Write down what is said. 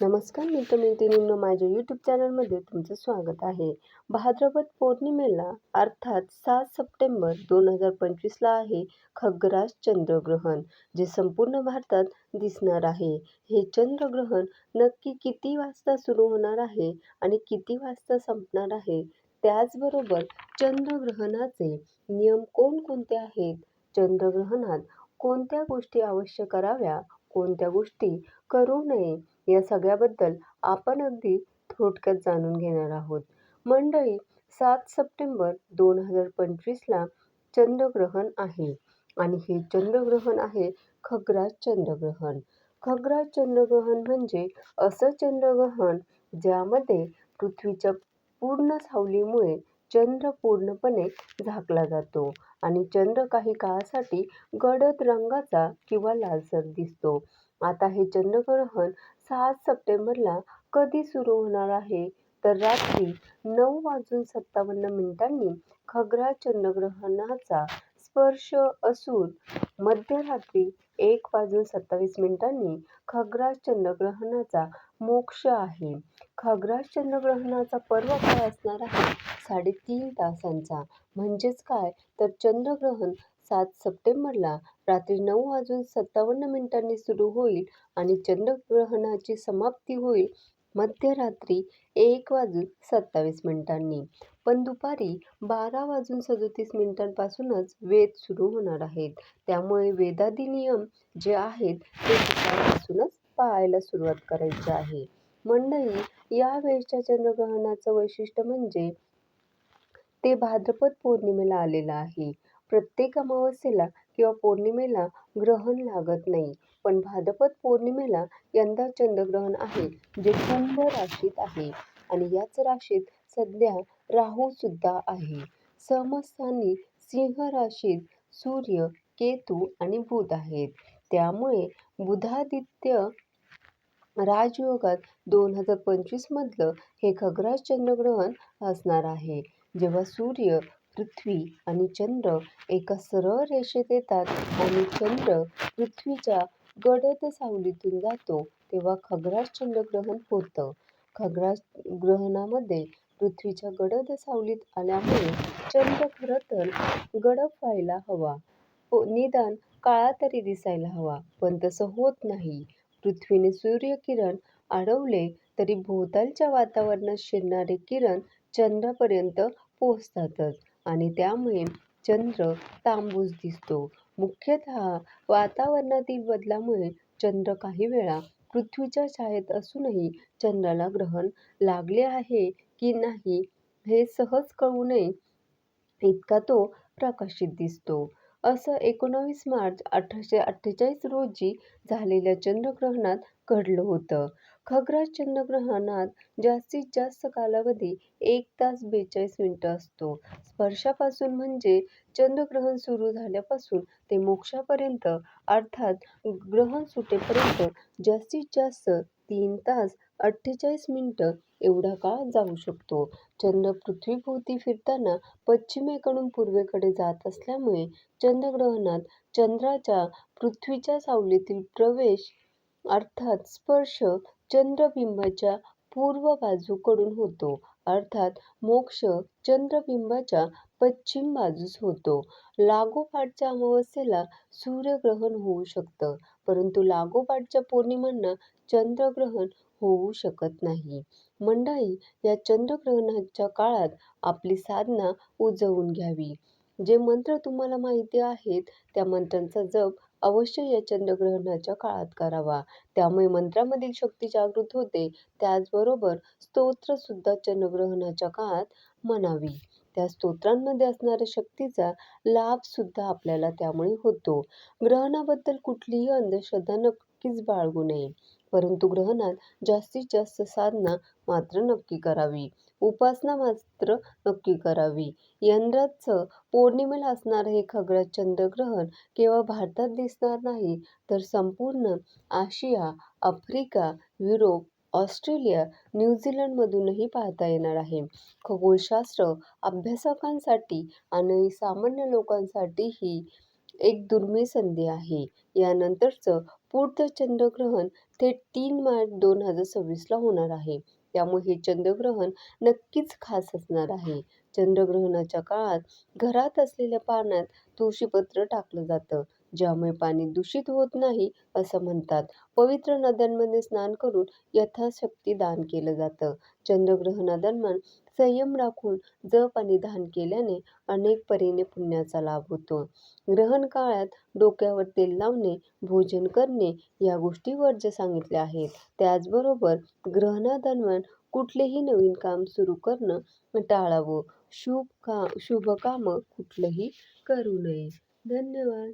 नमस्कार मित्रमैत्रिणींनो माझ्या यूट्यूब चॅनलमध्ये तुमचं स्वागत आहे. भाद्रपद पौर्णिमेला अर्थात सात सप्टेंबर दोन हजार पंचवीसला आहे खग्गराज चंद्रग्रहण जे संपूर्ण भारतात दिसणार आहे. हे चंद्रग्रहण नक्की किती वाजता सुरू होणार आहे आणि किती वाजता संपणार आहे? त्याचबरोबर चंद्रग्रहणाचे नियम कोणकोणते आहेत? चंद्रग्रहणात कोणत्या गोष्टी अवश्य कराव्या? कोणत्या गोष्टी करू नये? या सगळ्याबद्दल आपण अगदी थोडक्यात जाणून घेणार आहोत. मंडळी सात सप्टेंबर दोन हजार पंचवीसला चंद्रग्रहण आहे आणि हे चंद्रग्रहण आहे खग्रास चंद्रग्रहण. खग्रास चंद्रग्रहण म्हणजे असं चंद्रग्रहण ज्यामध्ये पृथ्वीच्या पूर्ण सावलीमुळे चंद्र पूर्णपणे झाकला जातो आणि चंद्र काही काळासाठी गडद रंगाचा किंवा लालसर दिसतो. आता हे चंद्रग्रहण सात सप्टेंबरला कधी सुरू होणार आहे? तर रात्री नऊ वाजून सत्तावन्न मिनिटांनी खग्रास चंद्रग्रहणाचा स्पर्श असून मध्यरात्री एक वाजून सत्तावीस मिनिटांनी खग्रास चंद्रग्रहणाचा मोक्ष आहे. खग्रास चंद्रग्रहणाचा पर्व काय असणार आहे? साडेतीन तासांचा. म्हणजेच काय? तर चंद्रग्रहण सात सप्टेंबरला रात्री नऊ वाजून सत्तावन्न मिनिटांनी सुरू होईल आणि चंद्रग्रहणाची समाप्ती होईल. मध्यरात्री एक वाजून सत्तावीस मिनिटांनी. पण दुपारी बारा वाजून सदोतीस मिनिटांपासूनच वेद सुरू होणार आहेत. त्यामुळे वेदादी नियम जे आहेत ते सकाळपासूनच पाळायला सुरुवात करायची आहे. मंडळी या वेळच्या चंद्रग्रहणाचं वैशिष्ट्य म्हणजे ते भाद्रपद पौर्णिमेला आलेलं आहे. प्रत्येक अमावस्येला किंवा पौर्णिमेला ग्रहण लागत नाही. पण भाद्रपद पौर्णिमेला यंदा चंद्रग्रहण आहे जे कुंभ राशीत आहे. आणि याच राशीत सध्या राहू सुद्धा आहे. समस्थानी सिंह राशीत सूर्य केतू आणि बुध आहेत. त्यामुळे बुधादित्य राजयोगात दोन हजार पंचवीसमधलं हे खग्रास चंद्रग्रहण असणार आहे. जेव्हा सूर्य पृथ्वी आणि चंद्र एका सरळ रेषेत येतात आणि चंद्र पृथ्वीच्या गडद सावलीतून जातो तेव्हा खग्रास चंद्रग्रहण होतं. खग्रास ग्रहणामध्ये पृथ्वीच्या गडद सावलीत आल्यामुळे चंद्र खरं तर गडप व्हायला हवा. हो, निदान काळा तरी दिसायला हवा पण तसं होत नाही. पृथ्वीने सूर्यकिरण अडवले तरी भोवतालच्या वातावरणात शिरणारे किरण चंद्रापर्यंत पोहोचतातच. आणि त्यामुळे चंद्र तांबूस दिसतो. मुख्यतः वातावरणातील बदलामुळे चंद्र काही वेळा पृथ्वीच्या छायेत असूनही चंद्राला ग्रहण लागले आहे की नाही हे सहज कळू नये इतका तो प्रकाशित दिसतो. असं एकोणावीस मार्च अठराशे अठ्ठेचाळीस रोजी झालेल्या चंद्रग्रहणात घडलं होतं. खग्रास चंद्रग्रहणात जास्तीत जास्त कालावधी एक तास बेचाळीस मिनटं असतो. स्पर्शापासून म्हणजे चंद्रग्रहण सुरू झाल्यापासून ते मोक्षापर्यंत अर्थात ग्रहण सुटेपर्यंत जास्तीत जास्त तीन तास अठ्ठेचाळीस मिनिटं एवढा काळ जाऊ शकतो? चंद्र पृथ्वीभोवती फिरताना पश्चिमेकडून पूर्वेकडे जात असल्यामुळे चंद्रग्रहणात चंद्राच्या पृथ्वीच्या सावलीतील प्रवेश अर्थात स्पर्श चंद्रबिंबाच्या पूर्व बाजूकडून होतो. अर्थात मोक्ष चंद्रबिंबाच्या पश्चिम बाजूस होतो. लागोपाठच्या अमावस्येला सूर्यग्रहण होऊ शकतं. परंतु लागोपाठच्या पौर्णिमांना चंद्रग्रहण होऊ शकत नाही. मंडळी या चंद्रग्रहणाच्या काळात आपली साधना उजवून घ्यावी. जे मंत्र तुम्हाला माहिती आहेत त्या मंत्रांचा जप अवश्य या चंद्रग्रहणाच्या काळात करावा. त्यामुळे मंत्रामधील शक्ती जागृत होते त्याचबरोबर स्तोत्रसुद्धा चंद्रग्रहणाच्या काळात म्हणावी. त्या स्तोत्रांमध्ये असणाऱ्या शक्तीचा लाभसुद्धा आपल्याला त्यामुळे होतो. ग्रहणाबद्दल कुठलीही अंधश्रद्धा नक्कीच बाळगू नये. परंतु ग्रहणात जास्तीत जास्त साधना मात्र नक्की करावी. उपासना मात्र नक्की करावी. यंदाचं पौर्णिमेला असणारं हे खग्रास चंद्रग्रहण केवळ भारतात दिसणार नाही तर संपूर्ण आशिया आफ्रिका युरोप ऑस्ट्रेलिया न्यूझीलंडमधूनही पाहता येणार आहे. खगोलशास्त्र अभ्यासकांसाठी आणि सामान्य लोकांसाठीही एक दुर्मिळ संधी आहे. यानंतरचं पुढचं चंद्रग्रहण थेट तीन मार्च दोन हजार सव्वीसला होणार आहे. त्यामुळे हे चंद्रग्रहण नक्कीच खास असणार आहे. चंद्रग्रहणाच्या काळात घरात असलेल्या पाण्यात तुळशीपत्र टाकलं जातं, ज्यामुळे पाणी दूषित होत नाही असं म्हणतात. पवित्र नद्यांमध्ये स्नान करून यथाशक्ती दान केलं जातं. चंद्रग्रहणादरम्यान संयम राखून जप आणि ध्यान केल्याने अनेक परीने पुण्याचा लाभ होतो. ग्रहण काळात डोक्यावर तेल लावणे, भोजन करणे या गोष्टी वर्ज्य सांगितल्या आहेत. त्याचबरोबर ग्रहणादरम्यान कुठलेही नवीन काम सुरू करणं टाळावं. शुभ का कामं कुठलंही करू नये. धन्यवाद.